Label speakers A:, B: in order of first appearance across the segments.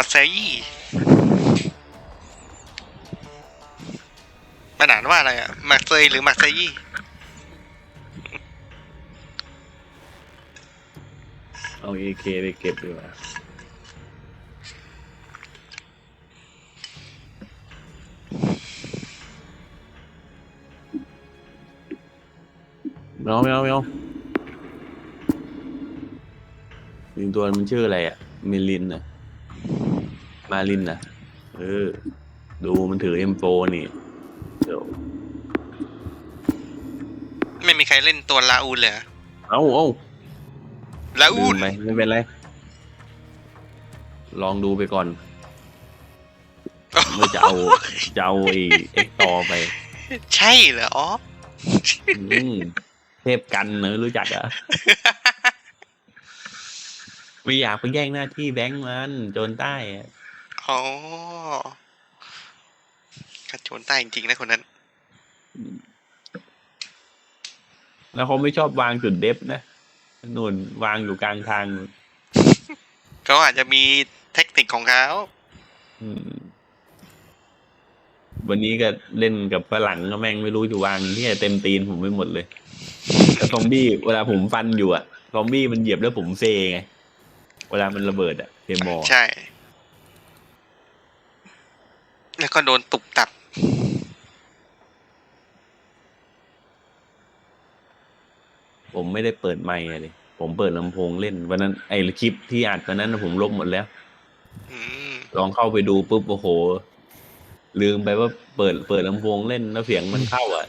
A: มาเซยี่มันอ่านว่าอะไรอะมาเซยหรือมาเซยี่
B: เอาเอเคไปเก็บดีกว่าไม่เอาไม่เอาไม่เอาลิงตัวมันชื่ออะไรอะมิลินน่ะ มาลินน่ะเออ ดูมันถือ M4 นี่เดี๋ยว
A: ไม่มีใครเล่นตัวลาอูนเลยเหรอ
B: เอาเอา
A: ลา
B: ลื
A: อู
B: ม
A: น
B: ไปไม่เป็นไร ลองดูไปก่อนเมื่อจะเอาจะเอาไอ้เอ็กตอไป
A: ใช่เหรออ๋อ
B: อืมเทพกันเนอะรู้จักเหรอะ ไม่อยากไปแย่งหน้าที่แบงค์มันโจนใต้อะ
A: อ๋อกระโจนใต้จริงๆนะคนนั้น
B: แล้วเขาไม่ชอบวางจุดเดฟนะนู่นวางอยู่กลางทางนู่น
A: เขาอาจจะมีเทคนิคของเขา
B: อืมวันนี้ก็เล่นกับฝรั่งก็แม่งไม่รู้จะวางที่เต็มตีนผมไปหมดเลยแล้วซอมบี้เวลาผมฟันอยู่อะซอมบี้มันเหยียบแล้วผมเซไง เวลามันระเบิดอะเทมอร์
A: ใช่ แล้วก็โดนตุบตับ
B: ผมไม่ได้เปิดไมค์อะเลย ผมเปิดลำโพงเล่นวันนั้นไอ้คลิปที่อัดวันนั้นนะผมลบหมดแล้ว
A: อืม
B: ลองเข้าไปดูปุ๊บโอ้โห ลืมไปว่าเปิดเปิดลำโพงเล่นแล้วเสียงมันเข้าอะ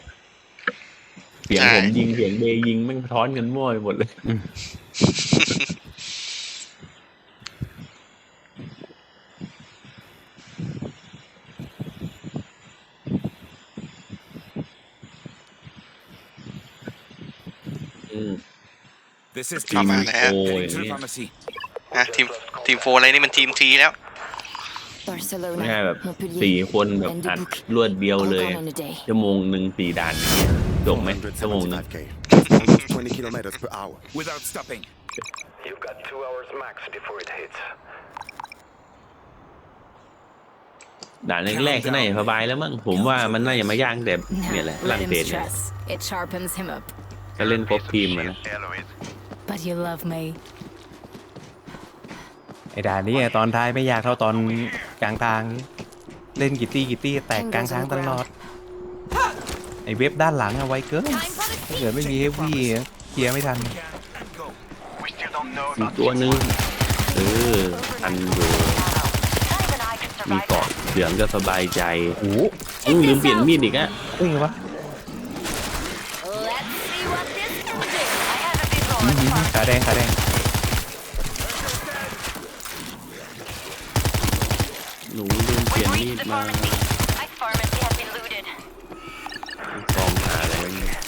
B: เสียงผมยิงเสียงเบย์ยิงแม่งท้อนกันมั่วไปหมดเลย
C: This is
A: เข้ามา
C: Team
A: แล้ว
B: โอ้ย
C: Heading to the
B: เนี่ย
C: pharmacy.
A: นะทีมทีมโฟอะไรนี่มันทีมทีแล้ว
B: ไม่ใช่
D: Barcelona,
B: แบบ
D: Montpellier,
B: สี่คนแบบอัด
D: and
B: รวดเดียว
D: all
B: เลย
D: gone in a day.
B: ชั่วโมงหนึ่งสี่ด่านอย่างเงี้ยจบไหมชั่วโมงหนึง
E: 475k. 20 kilometers per hour.
C: Without stopping.
F: You've got two hours max before it hits.
B: ด่านแรกๆก็น่าจะสบายแล้วมั้งผมว่ามันน่าจะมายากแต่เนี่ยแหละฝ
D: Let
B: รั่ง
D: him
B: เศสเนี่ย
D: stress. It sharpens him up.
B: ก็เล่นครบทีมอะนะ
D: But you love me.
G: ไอ้ด่านนี้ไงตอนท้ายไม่ยากเท่าตอนกลางทาง เล่นกี่ตี้กี่ตี้แตกกลางทางตลอด ไอ้เว็บด้านหลังเอาไว้เกินถ้าเกิดไม่มีเฮฟวี่เคลียร์ไม่ทัน
B: มีตัวหนึงเอออันอยู่มีเกาะเหลืองก็สบายใจโอ้โหอื้อลืมเปลี่ยนมีดอีกอะ
G: เอ้ยวะ อื้อหือขาแดงขาแดง
B: หนูลืมเปลี่ยนมีดมา
D: pharmacy has been looted.
B: กองหาอะไรวะเนี่ย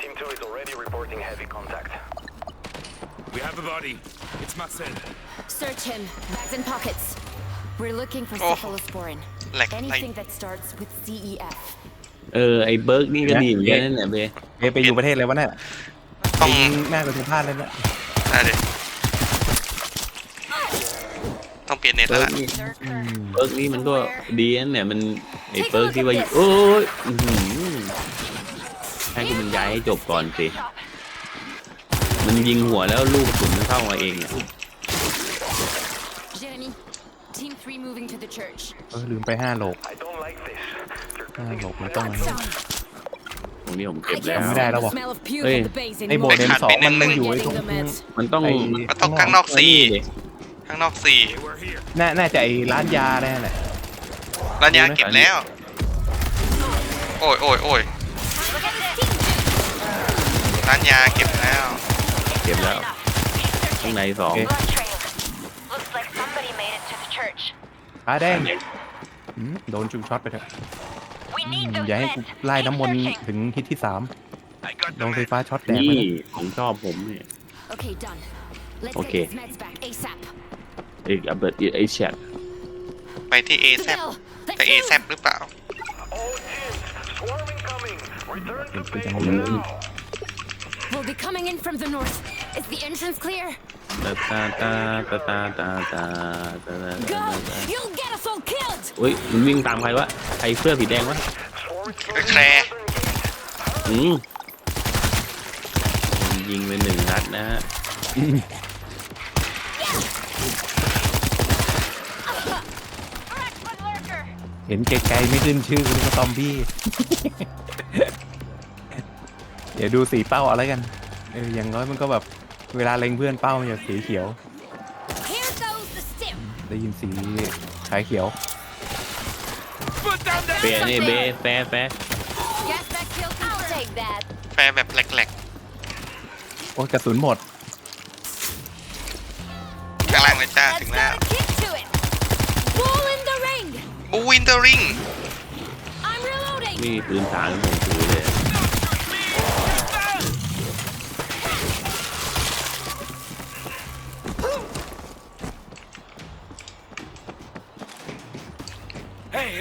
F: Team 2 is already reporting heavy contact.
C: We have a body. It's Marcel.
D: Search him. Bags and pockets. We're looking for
A: Oh.
D: cephalosporin.
A: แหลกอะไร
D: Anything that starts with E CEF.
B: เออไอ้เบิร์กนี่ก็ดีเหมือนกันนั่นแหละเบ
G: เอะไปอยู่ประเทศอะไรวะเนี่ย
A: ต้อง
G: ยิงหน้ากระทุพลาดเลยนะ
A: ได้เลยต้องเปลี่ยนเน็ต
B: เบิ
A: แล้ว
B: ร์ก
A: ล่ะ
B: นี่
G: อืม
B: เบิร์กนี่มันก็ดีนะเนี่ยมันไอ้เบิร์กที่ว่าโอ้ยอื้อหือให้กูบรรยายให้จบก่อนสิมันยิงหัวแล้วลูกกระสุนมันเข้ามาเองอะ
D: Jeremy, Team 3 moving to the church.
G: เออลืมไปห้าโหลก
F: I don't like this. You're
G: ห้า
F: putting
G: โหล
F: it
G: กมันต้อง
D: Lights on.
B: ตรงนี้ผมเก็
D: I
B: บแล้ว
D: can't
G: ไม่ได้
D: stand
G: แล้ว
D: the
G: วะ
D: smell of pure
B: เฮ้ย
D: from the base
G: ไอ้โบ
D: anymore.
G: เดนสองมันมันอยู่ไอ้ตรง
D: Getting the meds.
B: มันต้อง
G: ไอ้
A: มันต้องข้างนอกสี่
B: ดิ
A: ข้างนอกสี่
C: They were here.
G: น่าน่าจะไอ้ร้านยาแน่แหละ
A: ร้านยาเก็บแล้ว โอ้ยโอ้ยโอ้ยร้านยาเก็บแล้ว
B: เก็บแล้วข้างในสอง
G: โอเค
D: Looks like somebody made it to the church.
G: ขาแดงอืมโดนจุงช็อตไปเถอะ
D: We
G: อืมอย่าให้กูไล่น้ำมนต์ถึงฮิตที่สาม
C: I got
G: โด
C: the
G: นไฟ
C: man.
G: ฟ้าช็อตแดงไป
B: นี่
G: นะ
B: ของชอบผมเนี่ย
D: Okay, done. Let's
B: Okay.
D: get these meds back ASAP.
B: ไอ้อัปเดตไอ้แชท
A: ไปที่เอ
D: The
A: แซ
D: bell.
A: แต่
D: Let's
A: เอ
D: move.
A: แซหรือเปล่า
F: All teams, swarm incoming. Return to base
B: Mm.
F: now.
D: We'll be coming in from the north. Is the entrance clear?
B: ตาตาตาตาตาตาตาตา
D: Go! You'll get us all killed!
B: เฮ้ยมันวิ่งตามใครวะใครเสื้อสีแดงวะ
A: ไอ้แคลร์
B: อืมยิงไปหนึ่งนัดนะฮะ
G: เห็นไกลๆไม่ขึ้นชื่อคุณก็ตอมบี้ เดี๋ยวดูสีเป้าเอาแล้วกัน เอออย่างน้อยมันก็แบบ เวลาเล็งเพื่อนเป้ามันจะสีเขียว
D: Here goes the stim!
G: ได้ยินสีขายเขียว
C: Put down that
B: เบนี่เบแฟร์แฟร์
D: Guess that killed I'll take that.
A: แปลแบบแหลก
G: โอ้ยกระสุนหมด
A: ๆกำลังเลยจ้า
D: Let's
A: ถึงแล้ว
D: not kick to it! Ball in the ring!
A: บูวินเตอร์ริง
D: I'm reloading!
B: นี่ปืนฐานผมถือเลย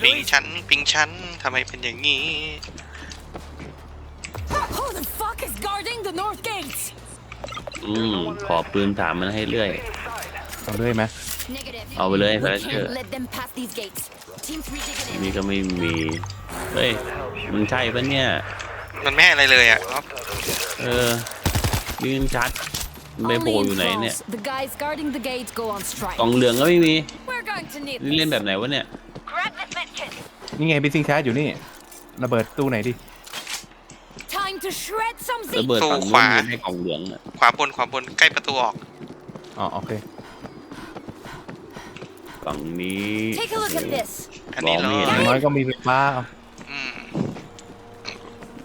A: ปิง
C: Luis.
A: ชั้นปิงชั้นทำไมเป็นอย่างนี้
D: Who the fuck is guarding the north gates?
B: อืม ขอปืนฐานมันให้เรื่อย
G: เอาด้วยไหม
D: Negative.
B: เอาไปเลย
D: We
B: แฟร์เชอ
D: can't
B: ร์
D: let them pass these gates. Team 3 digging in.
B: นี่ก็ไม่มี เฮ้ย มันใช่ปะเนี่ย
A: มันไม่ให้อะไรเลยอะครับ
B: เออยืนชัดมันไปโผ
D: Only
B: ล่
D: in
B: อยู่ไหนเนี่ย
D: France, the guys guarding the gates go on
B: ก
D: strike.
B: ล่องเหลืองก็ไม่มี
D: We're going to need
B: นี่เล่น
D: this.
B: แบบไหนวะเนี่ย
D: Grab this medkit.
G: นี่ไงบิซิงชาร์จอยู่นี่ ระเบิดตู้ไหนดิ
D: Time to shred some
B: ระ
D: Zeke.
B: เบิดฝั่ง
A: สู้
B: นู้
A: ขวา
B: นมีให้กล่องเหลืองอะ
A: ขวาบนขวาบนใกล้ประตูออก
G: อ๋อโอเค
B: ฝั่งนี้
D: Take a look at this.
A: อันนี้เหรอ
B: มองไม่เห็
G: อย่างน้อยก็มีไฟฟ้าเอา
A: อืม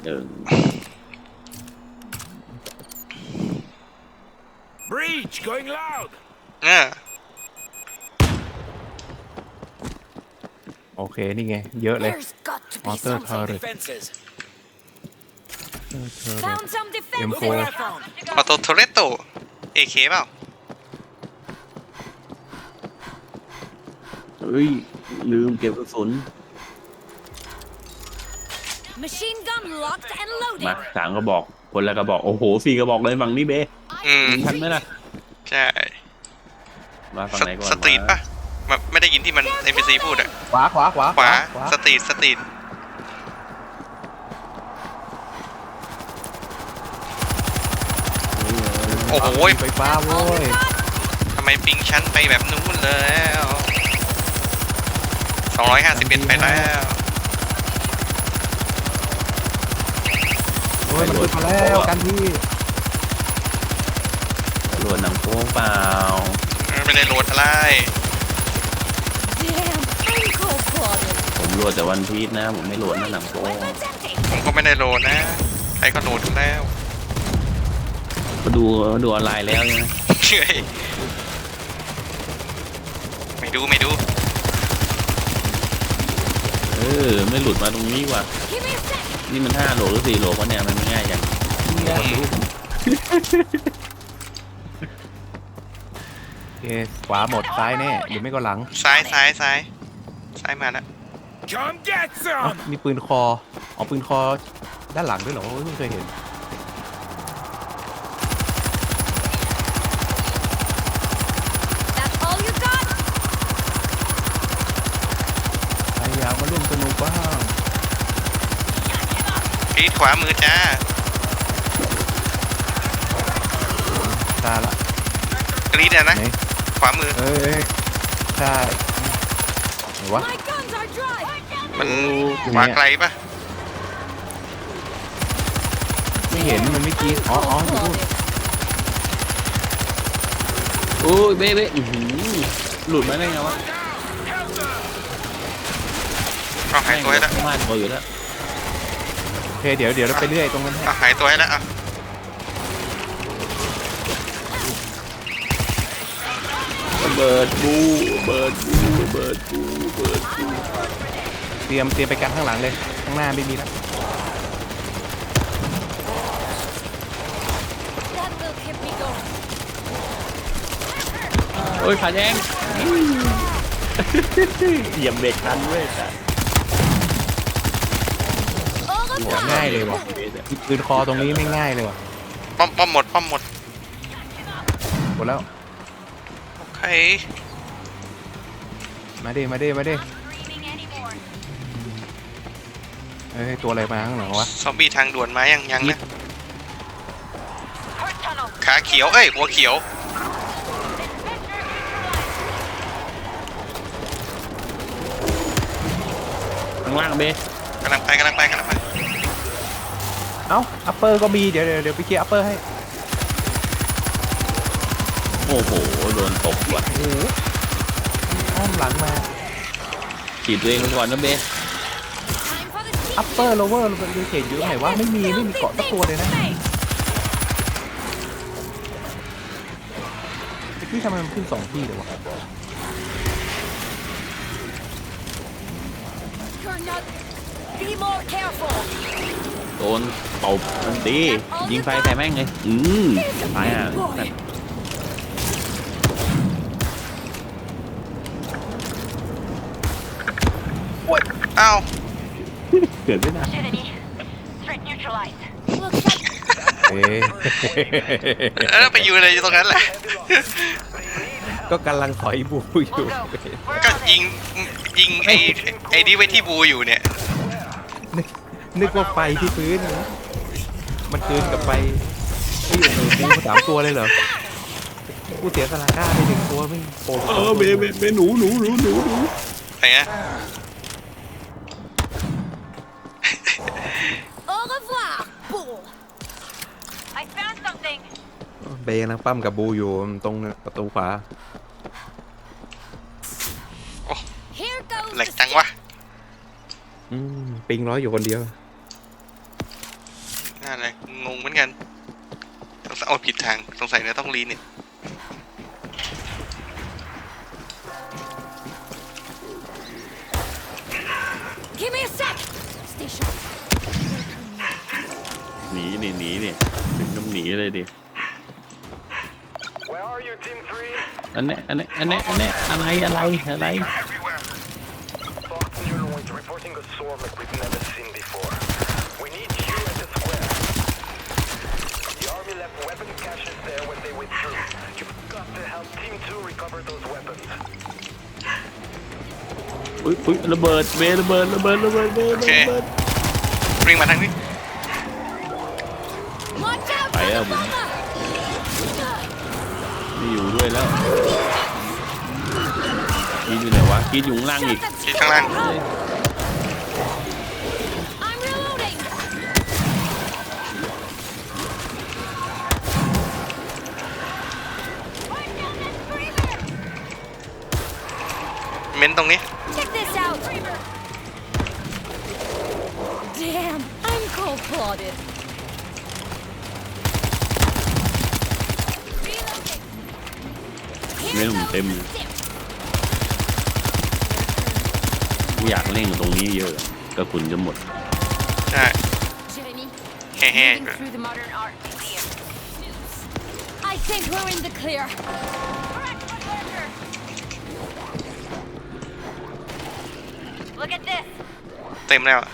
B: หนึ่ง
C: Breach going loud.
A: เออ
G: โอเค นี่ไง เยอะเลย
D: There's got to be
G: Auto
D: something.
G: turret
C: Defenses.
D: Found some defense
G: M4.
D: there.
A: ออโตโทเรโตเอเคเปล่า
B: เฮ้ย ลืมเก็บกระสุน
D: Machine gun locked and
B: มา
D: loaded.
B: สามกระบอก คนละกระบอก โอ้โหสี่กระบอกเลยฝั่งนี้เบ
A: อืม
B: ทันไหมล่ะ
A: ใช่
B: มาฝั่ง
A: ส
B: ไหนก่อน
A: สตรีท
B: ว
A: ปะ แบบไม่ได้ยินที่มัน NPC พูดอะ
G: ขวาขวาขวา
A: ขวา
G: ขวา
A: สตรีทสตรีทโอ้โห
G: ไฟฟ้าโว้ย
A: ทำไมปิงชั้นไปแบบนู้นแล้ว251ไปแล้ว
G: โอ้ยมันขึ้นมาแล้วกันที่
B: ตำรวจหนังโป๊เปล่า
A: ไม่ได้โหลดอะไร
B: โหลดแต่วันพีชนะ ผมไม่โหลดหน้าหนังโป๊
D: Weapons empty.
A: ผมก็ไม่ได้โหลดนะ ใครก็โหลดกันแล้ว
B: ก็ดูดูออนไลน์แล้วใช่ไหม
A: เฮ้ยไม่ดูไม่ดู
B: เออ ไม่หลุดมาตรงนี้ว่ะ
D: Give me a sec.
B: นี่มันห้าโหลหรือสี่โหลวะเนี่ยมันไม่ง่ายอย่าง
G: โอเคขวาหมดซ้ายแน่หรือไม่ก็หลัง
A: ซ้ายซ้ายซ้ายซ้ายมาแล้ว
C: Come get
G: เอ้า
C: some.
G: มีปืนคออ๋อปืนคอด้านหลังด้วยเหรอโอ้ยเพิ่งเคยเห็น
D: That's all you got?
G: ใครอยากมาร่วมสนุกบ้าง
A: พีทขวามือจ้า
G: ตาละ
A: กรีดอะนะ
G: ไหน
A: ขวามือ
G: เอ้ยเอ้ยใช่ไหนวะ
D: My guns are dry.
A: มันขวาไกลปะ
G: ไม่เห็นมันไม่กรีดอ๋ออ๋ออยู่นู่น
B: โอ้ยเบ้เบ้อื้อหือหลุดมาได้ไงวะ
A: เอาหายตัวให้แล้ว
B: แม่งบ้านตัวอยู่แล้ว
G: โอเคเดี๋ยวเดี๋ยวเราไปเรื่อยตรงนั้นให้
A: เอาหายตัวให้แล้วอะ
B: ระเบิดบูระเบิดบูระเบิดบูระเบิดบู
G: เตรียมเตรียมไปกันข้างหลังเลย ข้างหน้าไม่มีแล้ว
D: That will keep me going.
B: โอ้ยขาแดงเหยียบเบรกทันเว้ยแต่
D: All the
G: ง่ายเลยว่ะปืนคอตรงนี้ไม่ง่ายเลยว่ะ
A: ป้อมป้อมหมดป้อมหมด
G: หมดแล้ว
A: โอเค
G: มาดิมาดิมาดิ เอ้ยตัวอะไรมาข้างหลังวะ
A: ซอมบี้ทางด่วนมายังยังนะขาเขียว เอ้ยหัวเขียว
B: ข้างล่างเบ
A: กำลังไปกำลังไปกำลังไป
G: เอ้าอัปเปอร์ก็มีเดี๋ยวเดี๋ยวเดี๋ยวไปเคลียร์อัปเปอร์ให้
B: โอ้โหโดนตบว่ะ
G: โอ้โหอ้อมหลังมา
B: ฉีดตัวเองไปก่อนนะเบ
D: Time for the
G: อัปเปอร์โลเวอร์มันดูเก่งอยู่ไหนวะไม่มีไม่มีเกาะสักตัวเลยนะตะกี้ทำไมมันขึ้นสองที่เลยวะ
D: You're not. Be more careful.
B: โดนตบมันตียิงไฟใส่แม่งเลยอืมตายอะ
D: Boy.
A: อ้าว
B: เกิดไม่ได้
D: Looks like
G: เอ๊ะ
A: แล้วไปอยู่อะไรอยู่ตรงนั้นแหละ
G: ก็กำลังถอยบูอยู่
A: ก็ยิงยิงไอ้ไอ้นี่ไว้ที่บูอยู่เนี่ย
G: นึกว่าไฟที่พื้นนะมันคืนกับไฟเฮ้ยโอ้โหบูสามตัวเลยเหรอกูเสียสลาก้าไปหนึ่งตัวไม่โปร
B: เออเบเบเบหนูหนูหนูหนูหนู
A: ไหนอะ
G: บย์กำลังปั้มกับบูอยู่ตรงประตูขวา
D: Here goes
A: แหลก
D: the
A: จังวะ
G: อืมปิงร้อยอยู่คนเดียว
A: น่าแหละงงเหมือนกันสงสัยเอาผิดทางสงสัยเราต้องรีเนี่ย
D: Give me a sec. Stay sharp.
B: หนีนี่หนีนี่ถึงต้องหนีเลยดิ อันเนี้ยอันเนี้ยอันเนี้ยอันเนี้ยอะไรอะไรอะไร
F: Boston Union is reporting a swarm like we've never seen before. We need you at the square. The army left weapon caches there when they withdrew. You've got to help Team 2 recover those weapons.
B: อุ้ยอุ้ยระเบิดเบระเบิดระเบิดระเบิดเบระเบิดระเบิด
A: วิ่งมาทางนี้
D: Watch out
B: Phải
D: for the
B: không?
D: bomber.
B: ไม่อยู่ด้วยแล้วกินอยู่ไหนวะกินอยู่ข้างล่างอีก
D: Shut the
A: คิดข้างล่าง
D: I'm reloading.
A: เม้นตรงนี้
D: Check this out. Damn, I'm cold-blooded. Reloading. Here
B: Mấy thằng
D: goes
B: tim.
D: the stiff.
B: ไม่อยากเล่นตรงนี้เยอะกระสุนจะหมด
A: ใช่
D: Jeremy,
A: แฮ่
D: moving through the modern art museum. I think we're in the clear. Look at this.
A: ๆเต็มแล้วอะ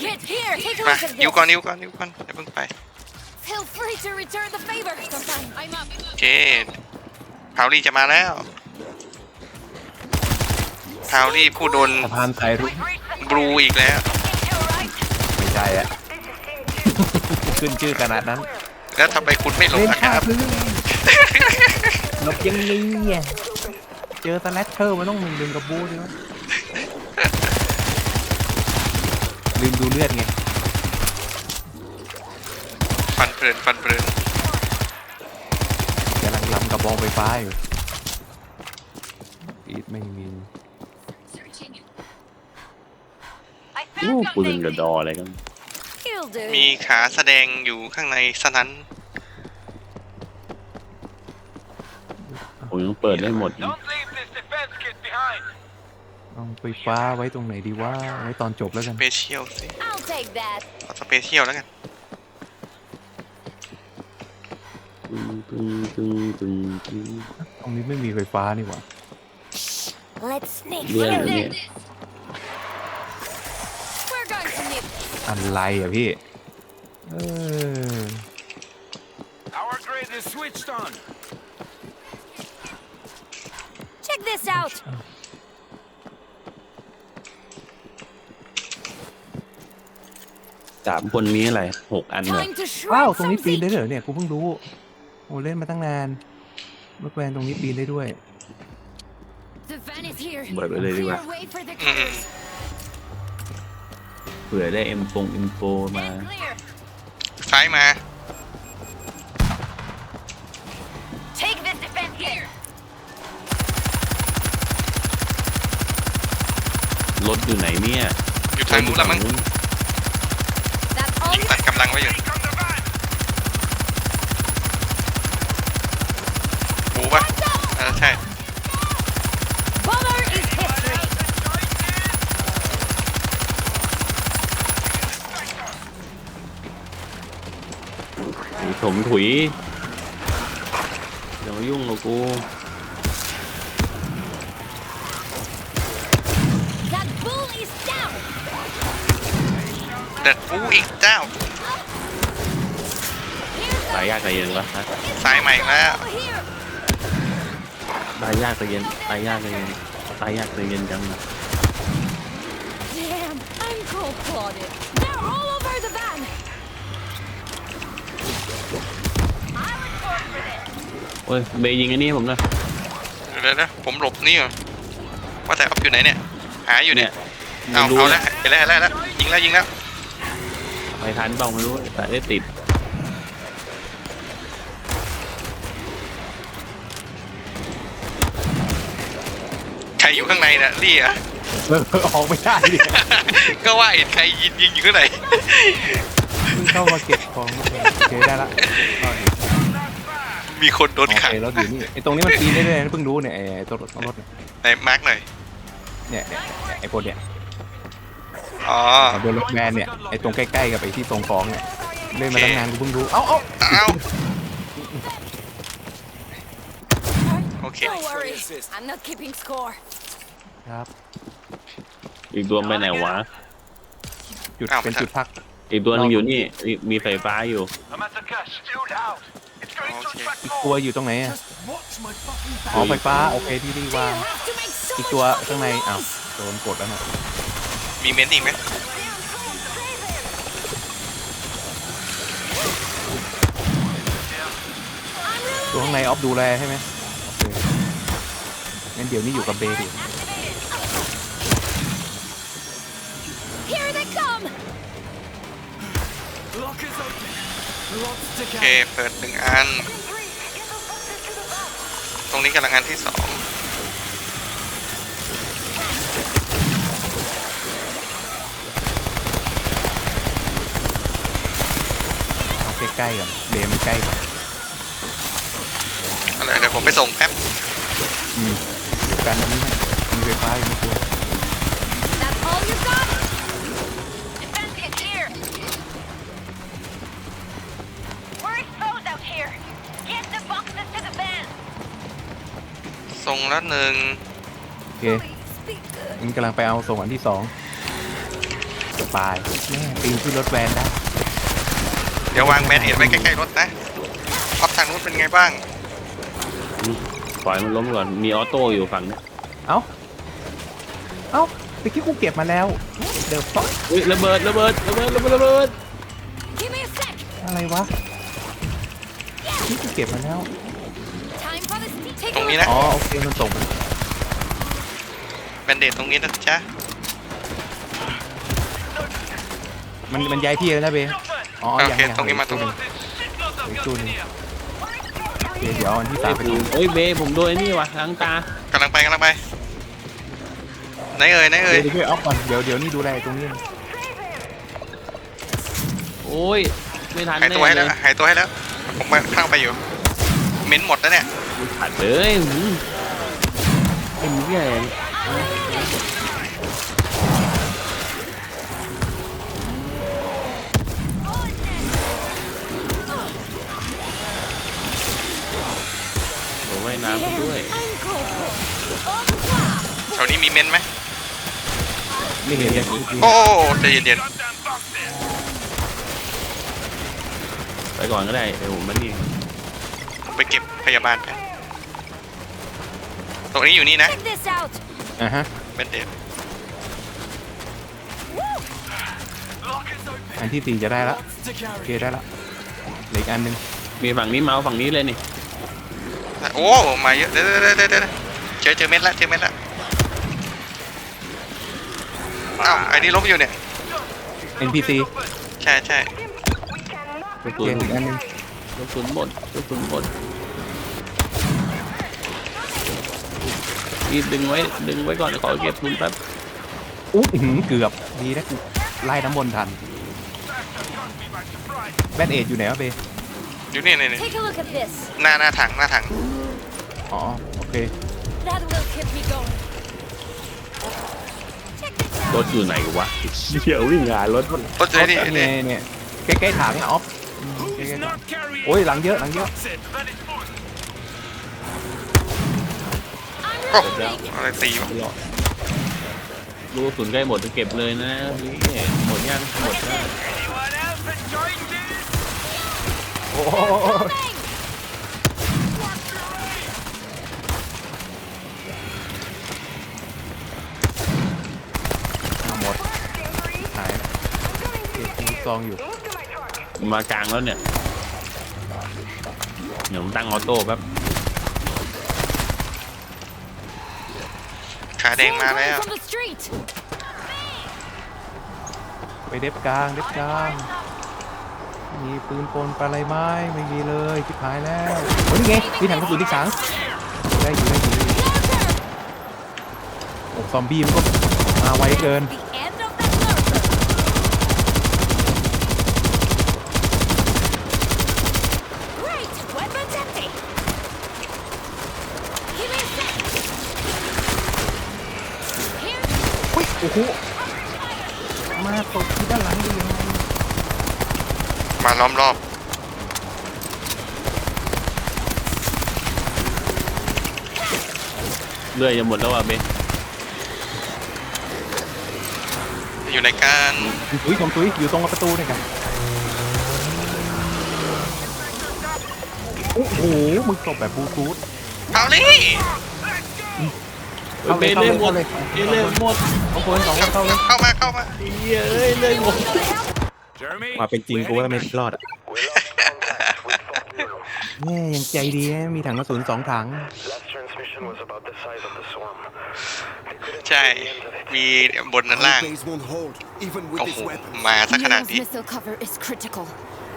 D: Medkit here. Take a
A: มา
D: look at
A: ยิวก่อน
D: this.
A: ยิวก่อนยิวก่อนอย่าเพิ่งไป
D: Feel free to return the favor. Sometime. I'm up.
A: โอเคพาวลี่จะมาแล้วพาวลี่ผู้โดน
G: สะพานถ่ายรูป
A: บลูอีกแล้ว
G: ไม่ใช่อะ ขึ้นชื่อขนาดนั้น
A: แล้วทำไมคุณไม่ลง
G: เล่น
A: นะค
G: ข้า
A: รับ
G: พื้นหลบยังไงเนี่ยเจอสแลชเชอร์มันต้องหนึ่งหนึ่งกับบูดิวะ ลืมดูเลือดไง
A: ฟันเพลินฟันเพลิน
G: กำลังลำกระบองไฟฟ้าอยู่อีทไม่มี
B: อู้ปืนกับดออะไรกัน
D: You'll do.
A: มีขาแสดงอยู่ข้างในสนั้น
B: ผมยังเปิดได้หมด
F: Don't leave this defense kit behind.
G: เอาไฟฟ้าไว้ตรงไหนดีว่าไว้ตอนจบแล้วกัน
A: สเปเชียลสิ
D: I'll take that.
A: เอาสเปเชียลแล้วกัน
B: ตึงตึงตึงตึงตึง
G: ตรงนี้ไม่มีไฟฟ้านี่หว่า
D: Let's sneak
B: เรื่อง
D: through
B: เนี่ย
D: this. We're going to need this.
G: อะไรอะพี่ เออ
C: Our grid is switched on.
D: Check this out.
B: สามคนนี้อะไรหกอันเหรอ
D: Time to
G: ว้าว
D: shred
G: ตรงนี้
D: some
G: ปีนได้
D: things.
G: เหรอเนี่ยกูเพิ่งรู้โอ้เล่นมาตั้งนานรถแวนตรงนี้ปีนได้ด้วย
D: The van is here.
B: เปิดไปเลยดีกว่า
D: Clear way for the killers.
B: เผื่อได้เอ็มฟงอินโฟมา
D: Stand clear.
A: ซ้ายมา
D: Take this defense here.
B: รถอยู่ไหนเนี่ย
A: อยู่ทางนู้นละมั้ง
D: That's all
A: ยิง
D: you
A: ตัด กำลังไว้อยู่หูปะเออใช่
D: Bomber is history.
B: ไอ้ถมถุยเดี๋ยวมายุ่งกับกู
D: That bull is down.
A: เด็ดปูอีกเจ้า
B: ตายยากตายเย็นวะฮะ
A: ซ้ายมาอีกแล้ว
D: Over here.
B: ตายยากตายเย็นตายยากตายเย็นตายยากตายเย็นจัง
D: Damn, I'm cold blooded. They're all over the van. I report for this.
B: โอ้ยเบย์ยิงอันนี้ให้ผมนะ
A: เดี๋ยวนะผมหลบนี่อยู่ว่าแต่ออฟอยู่ไหนเนี่ย หาอยู่เนี่ย
B: ไม่
A: เอา
B: รู้
A: เอาแล้วเห็นแล้วเห็นแล้วเห็นแล้วยิงแล้วยิงแล้ว
B: ไปทันเปล่าไม่รู้แต่ได้ติด
A: ใครอยู่ข้างในเนี่ยลี่อะ
G: เออออกไม่ได้ดิ
A: ก็ว่าเห็นใครยิงยิงอยู่ข้างใน
G: เพิ่งเข้ามาเก็บของโอเคได้ละเอาดิ
A: มีคนโดน
G: โอ
A: ขัง
G: เครถอยู่นี่ไอ้ตรงนี้มันปีนได้ด้วยนะเพิ่งรู้เนี่ยไอ้ไอ้ตัวรถตัวรถเนี่ย
A: ในมาร์กหน่อย
G: เนี่ยเนี่ยไอ้พวกเนี่ย
A: อ๋อ
G: โดนรถแวนเนี่ยไอ้ตรงใกล้ๆกับไอ้ที่ตรงฟองเนี่ยเล่นมาตั้งนานกูเพิ่งรู้เอ้าเอ้า
A: เอาโอเค
D: Don't worry, I'm not keeping score.
G: ครับ
B: อีกตัวไปไหนวะ
G: จุด
A: อ้าว
G: เป็นจุดพัก
B: อีกตัวหนึงอยู่นี่มีมีไฟฟ้าอยู่
C: I'm at the cache. Dude out. It's going to
A: Okay.
C: attract
G: อีก
C: more.
G: ตัวอยู่ตรงไหนอะ
C: Watch my fucking
G: อ๋อไฟฟ้าโอเคที่ที่
D: You
G: วาง
D: have to make so
G: อีก
D: much
G: ตัว
D: fucking
G: ข้างในอ้าว
D: noise.
G: โดนกดแล้วนะ
A: มีเม้นต์อีกไหม
G: ตัวข้างในออฟดูแลใช่ไหมโอเคงั้นเดี๋ยวนี้อยู่กับเบย์ดิ
D: Here they come.
C: Lock is open. Lots to
A: โอเค เปิดหนึ่งอัน ตรงนี้กำลังอันที่สอง
G: เอา ใกล้ๆก่อนเบย์มันใกล้กว่า
A: อะไรเดี๋ยวผมไปส่งแป๊บ
G: อืมเดี๋ยวกันอันนี้ให้มีไฟฟ้าอยู่ในตัว
D: That's all you got? Defense is here. We're exposed out here. Get the boxes to the van.
A: ส่งแล้วหนึ่ง
G: โอเค
D: Please be good.
G: มันกำลังไปเอาส่งอันที่สองสบายแม่ปีนขึ้นรถแวนได้
A: เดี๋ยววางแบนเห็นไว้ใกล้ๆรถนะออฟทางนู้นเป็นไงบ้าง
B: ปล่อยมันล้มก่อน มีออโต้อยู่ฝั่งนี้
G: เอ้า เอ้าตะกี้กูเก็บมาแล้ว เดี๋ยวป๊อก
B: อุ้ยระเบิดระเบิดระเบิดระเบิดระเบิด
D: Give me a sec.
G: อะไรวะที่กูเก็บมาแล้ว
D: Time for the steam. Take
A: ตรง
D: a
A: นี้
D: look.
A: นะ
G: อ๋อโอเคมันส่ง
A: แบนเดตตรงนี้นะจ๊ะ
G: มันมันย้ายที่แล้วนะเบย์ อ๋อ
A: โอ
G: ยัง
A: เค
G: ยัง
A: ตรงนี้มาตรงนี้
G: อีกตัวหนึงโอเคเดี๋ยวเอาอันที่สามไปดู
B: เฮ้ยเบย์ผมโดนไอ้นี่วะล้างตากำ
A: ลังไปกำลังไปไหนเอ่ยไหนเอ่ย
G: เดี๋ยวเดี๋ยวเอาก่อนเดี๋ยวเดี๋ยวนี่ดูแลตรงนี้
B: โอ้ยไม่ทัน
A: หาย
B: แน่
A: ตัวให้
B: เล
A: แล้ว
B: ย
A: หายตัวให้แล้วผมมาเข้าไปอยู่เม้นหมดแล้วเนี่ย
B: ขัดเลยหืมไอ้เหี้ยโอ้ว่าย น้ำด้วย
A: แถวนี้มีเม้นไหม
G: ไม่เห็นเลย
A: โอ้ใจเย็น
C: Goddamn boxes.
B: ไปก่อนก็ได้เดี๋ยวผมมานี่
A: ผมไปเก็บพยาบาลกันตรงนี้อยู่นี่นะ
D: Check this out.
G: อะฮะ
A: เป็นเด็ด
G: อันที่สี่จะได้ละโอเคได้ละเหลืออีกอันหนึ่ง
B: มีฝั่งนี้เมาส์ฝั่งนี้เลยนี่
A: โอ้มาเยอะเดี๋ยวเดี๋ยวเดี๋ยวเดี๋ยวเจอเจอเม็ดละเจอเม็ดละอ้าวไอ้นี่ล้มอยู่เนี่ย
G: เอ็นพีซี
A: ใช่ใช่
B: กระ
G: โอ
B: สุ
G: เคนอีกอันหนึ่ง
B: กระสุนหมดกระสุนหมดนี่ดึงไว้ดึงไว้ก่อนขอเก็บปืนแป๊บ
G: อุ๊ยอื้อหือเกือบดีนะกูไล่น้ำมนต์ทันแบนเอดอยู่ไหนวะเบ
A: อยู่นี่นี่นี่
D: Take a look at this.
A: หน้าหน้าถังหน้าถัง
G: อ๋อ โอเค
D: That will keep me going. Check this
B: ร
D: out.
B: ถอยู่ไหนวะเดี๋ยววิ่งหารถมัน
A: โอ้เจอนี่
G: เนี่
A: นี่
G: ยเนี่ยใกล้ๆถังอะออฟใกล้ๆถัง
C: Not carrying.
G: โอ้ย หลังเยอะ หลังเยอะ
C: That's it. That is good.
D: I'm
A: โอ้
D: reloading.
A: อะไรตีวะ
B: รอลูกกระสุนใกล้หมดจะเก็บเลยนะนี่หมดยังหมดแล้ว
C: Anyone else enjoying this?
G: โอ้โห
D: Bang!
G: องอยู่
B: มากลางแล้วเนี่ย เดี๋ยวผมตั้งออโต้แป๊บ
A: ขาแดง
D: Someone
A: มา
D: going
A: แล้ว
D: from the street.
G: ไปเด็บกลางเด็บกลาง มีปืนปนปลาอะไรไม้ไม่มีเลยชิบหายแล้วโอ้ยนี่ไงมีถังกระสุนที่ขังได้อยู่ได้อยู่ได้อยู่โอ้ซอมบี้มันก็มาไวเกิน
D: The end of that lurker. Great! Weapons empty. Give me a sec. Here.
G: อุ้ย โอ้โหมาตกที่ด้านหลังได้ยังไง
A: มาล้อมรอบ
B: เลื่อยจะหมดแล้วอะเบน
A: อยู่ในการ
G: ตุ้ยของตุ้ยอยู่ตรงประตูเนี่ยกันโอ้โหมึงตบแบบบลูทูธ
A: เอาเลย
G: เข้า
B: เบ
G: เลย
B: น
G: เข้า
B: เลื่
G: เล
B: อย
G: ย
B: หม
G: เข้า
B: ด
G: เลย
B: เบนเลื่อยหมด
G: เอาคนสองคนเข้าเลย
A: เข้ามาเข้ามา
B: เฮ้ยเลื่อยหมด
C: Jeremy.
G: มาเป็นจริงกูว่าไม่รอดอะ
F: We lost contact with Fort New.
G: แม่ยังใจดีนะมีถังกระสุนสองถัง
F: Last transmission was about the size of the swarm. They couldn't
A: ใช่
F: see the end of it.
A: มีบนนั้นล่าง
E: Our base won't hold, even with
A: โอ้
E: this
A: โห
E: weapon.
A: มาสักขนาด
D: Neo's
A: นี้
D: missile cover is critical.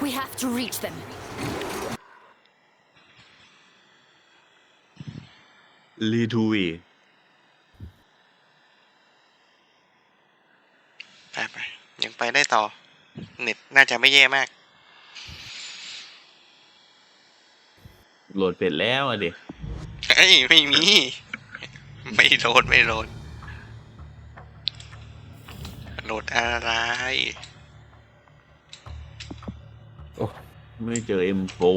D: We have to reach them.
B: ลีทูวี
A: ไปไป ยังไปได้ต่อ เน็ตน่าจะไม่แย่มาก
B: โหลดเสร็จแล้วอะดิ
A: เฮ้ยไม่มี ไม่โหลดไม่โหลด โหลดอะไร
B: ไม่เจอ M4